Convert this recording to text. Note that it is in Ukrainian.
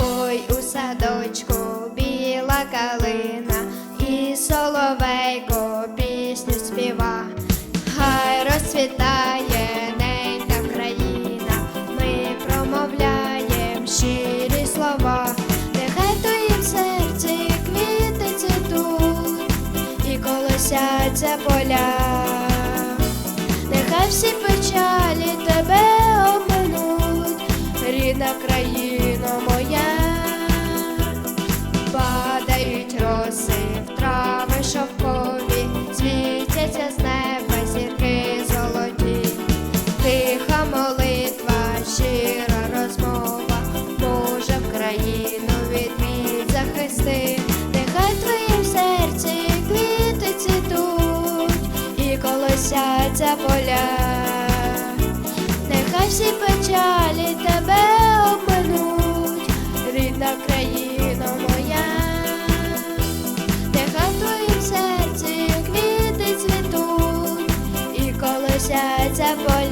Ой, у садочку біла калина, і соловейко пісню співа. І колосяться поля. Нехай всі печалі тебе обминуть, рідна країна моя, падають роси в трави шовкові, сонця поля, нехай всі печалі тебе обминуть, рідна країна моя, нехай в твоїм серці квіти цвітуть. І колосяться поля.